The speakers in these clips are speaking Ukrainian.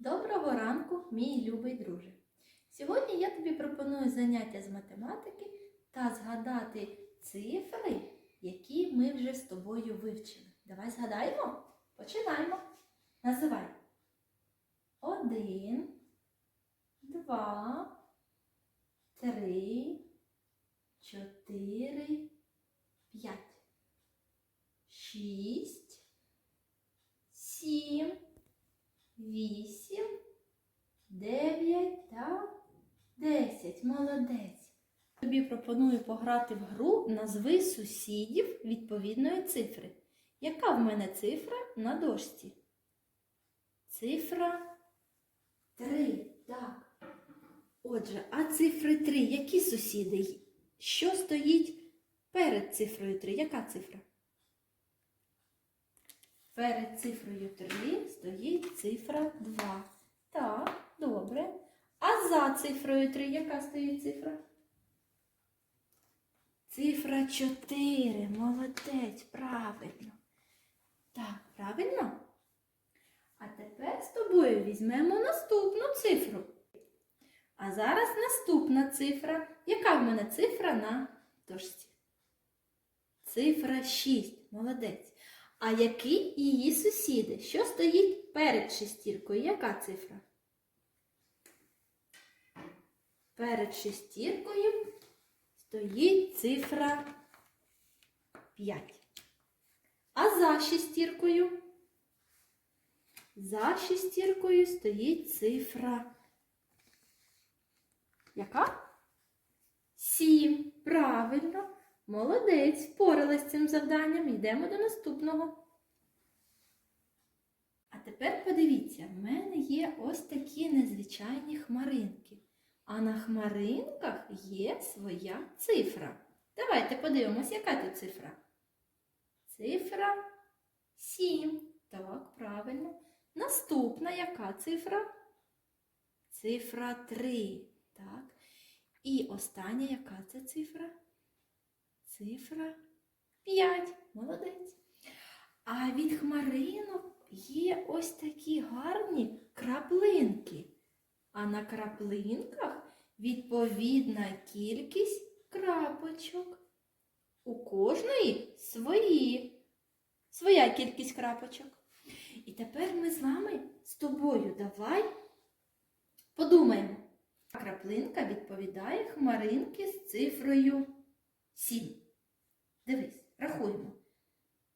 Доброго ранку, мій любий друже! Сьогодні я тобі пропоную заняття з математики та згадати цифри, які ми вже з тобою вивчили. Давай згадаємо? Починаємо. Називай. Один, два, три, чотири, п'ять, шість, сім. Вісім, дев'ять та десять. Молодець. Тобі пропоную пограти в гру назви сусідів відповідної цифри. Яка в мене цифра на дошці? Цифра 3. Так. Отже, а цифри 3, які сусіди? Що стоїть перед цифрою 3? Яка цифра? Перед цифрою 3 стоїть цифра 2. Так, добре. А за цифрою 3 яка стоїть цифра? Цифра 4. Молодець, правильно. Так, правильно? А тепер з тобою візьмемо наступну цифру. А зараз наступна цифра. Яка в мене цифра на дошці? Цифра 6. Молодець. А які її сусіди? Що стоїть перед шестіркою? Яка цифра? Перед шестіркою стоїть цифра 5. А за шестіркою? За шестіркою стоїть цифра. Яка? 7. Правильно. Молодець, впоралась з цим завданням. Йдемо до наступного. А тепер подивіться, в мене є ось такі незвичайні хмаринки. А на хмаринках є своя цифра. Давайте подивимось, яка тут цифра. Цифра 7. Так, правильно. Наступна яка цифра? Цифра 3. Так. І остання яка це цифра? Цифра 5. Молодець. А від хмаринок є ось такі гарні краплинки. А на краплинках відповідна кількість крапочок. У кожної свої, своя кількість крапочок. І тепер ми з вами з тобою давай подумаємо. Краплинка відповідає хмаринки з цифрою 7. Дивись, рахуємо.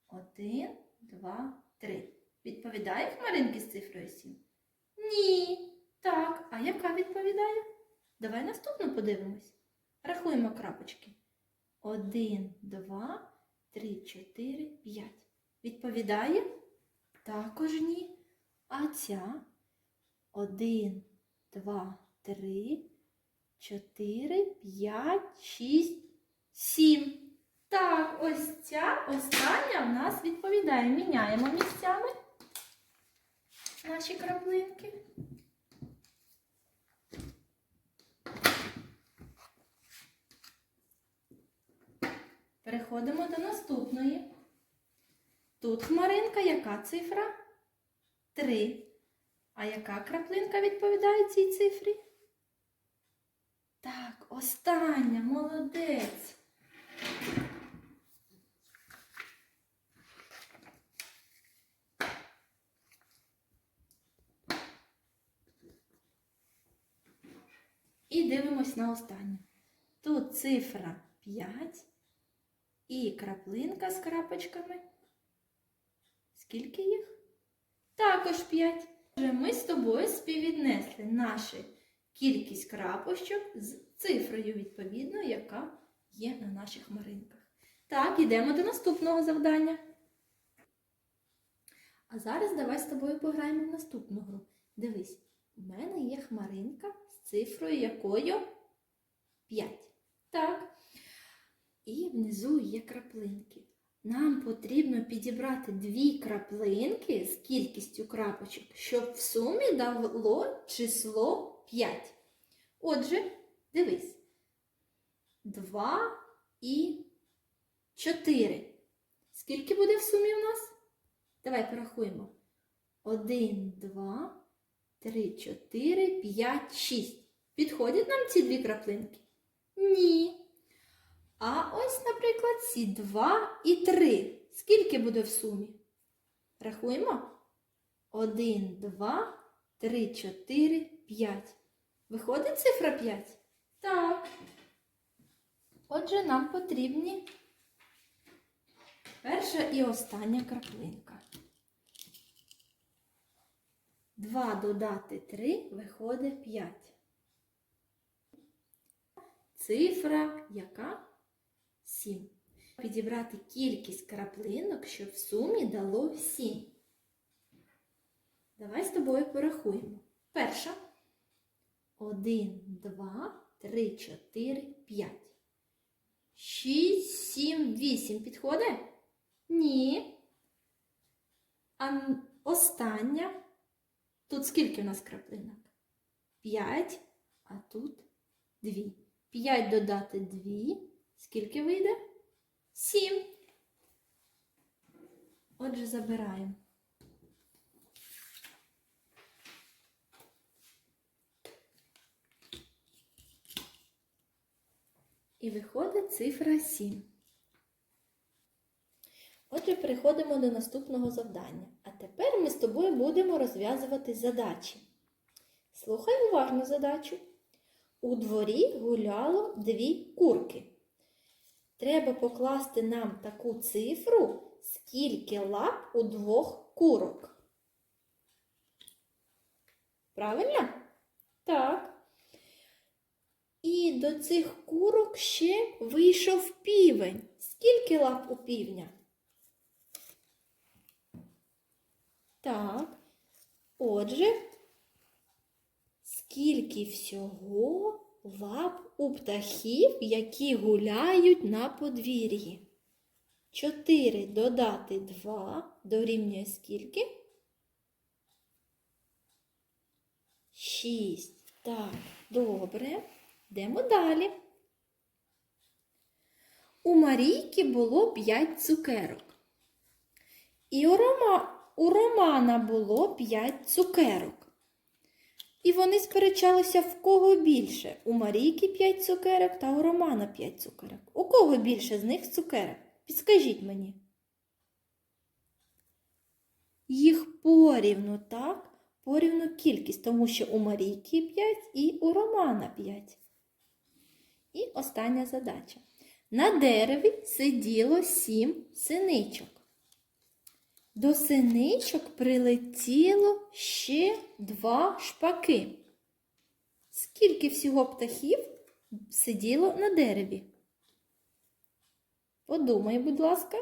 Один, два, три. Відповідає хмаринки з цифрою 7? Ні. Так, а яка відповідає? Давай наступну подивимось. Рахуємо крапочки. Один, два, три, чотири, п'ять. Відповідає? Також ні. А ця? Один, два, три, чотири, п'ять, шість, сім. Так, ось ця остання в нас відповідає. Міняємо місцями наші краплинки. Переходимо до наступної. Тут хмаринка, яка цифра? Три. А яка краплинка відповідає цій цифрі? Так, остання, молодець. І дивимось на останню. Тут цифра 5 і краплинка з крапочками. Скільки їх? Також 5. Ми з тобою співвіднесли нашу кількість крапочок з цифрою відповідно, яка є на наших хмаринках. Так, йдемо до наступного завдання. А зараз давай з тобою пограємо в наступну гру. Дивись, у мене є хмаринка з цифрою якою 5. Так. І внизу є краплинки. Нам потрібно підібрати дві краплинки з кількістю крапочок, щоб в сумі дало число 5. Отже, дивись. 2 і 4. Скільки буде в сумі у нас? Давай порахуємо. 1, 2, три, чотири, п'ять, шість. Підходять нам ці дві краплинки? Ні. А ось, наприклад, ці два і три. Скільки буде в сумі? Рахуємо. Один, два, три, чотири, п'ять. Виходить цифра 5? Так. Отже, нам потрібні перша і остання краплинка. 2 додати 3 виходить 5. Цифра яка? 7. Підібрати кількість краплинок, щоб в сумі дало 7. Давай з тобою порахуємо. Перша. 1, 2, 3, 4, 5. 6, 7, 8. Підходить? Ні. А остання. Тут скільки у нас краплинок? 5, а тут 2. 5 додати 2. Скільки вийде? 7. Отже, забираємо. І виходить цифра 7. Отже, переходимо до наступного завдання. А тепер ми з тобою будемо розв'язувати задачі. Слухай уважно задачу. У дворі гуляло дві курки. Треба покласти нам таку цифру, скільки лап у двох курок. Правильно? Так. І до цих курок ще вийшов півень. Скільки лап у півня? Так. Отже, скільки всього лап у птахів, які гуляють на подвір'ї? 4 додати 2 дорівнює скільки? 6. Так, добре. Йдемо далі. У Марійки було 5 цукерок. І у, Рома... у Романа було 5 цукерок. І вони сперечалися, в кого більше. У Марійки 5 цукерок та у Романа 5 цукерок. У кого більше з них цукерок? Підскажіть мені. Їх порівну, так? Порівну кількість, тому що у Марійки 5 і у Романа 5. І остання задача. На дереві сиділо сім синичок. До синичок прилетіло ще два шпаки. Скільки всього птахів сиділо на дереві? Подумай, будь ласка.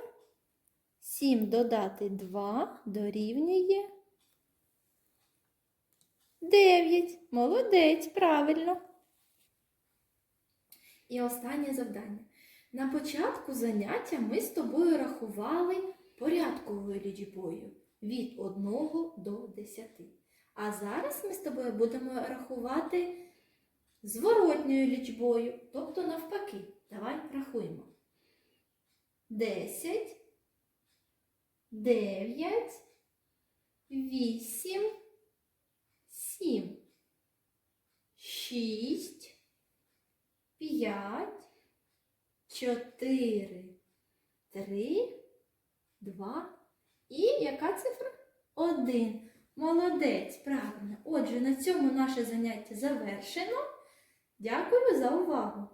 Сім додати два дорівнює. Дев'ять. Молодець, правильно. І останнє завдання. На початку заняття ми з тобою рахували порядковою лічбою від 1 до 10. А зараз ми з тобою будемо рахувати зворотньою лічбою, тобто навпаки. Давай рахуємо. 10, 9, 8, 7, 6, 5, 4, 3, 2 і яка цифра? Один. Молодець, правильно. Отже, на цьому наше заняття завершено. Дякую за увагу!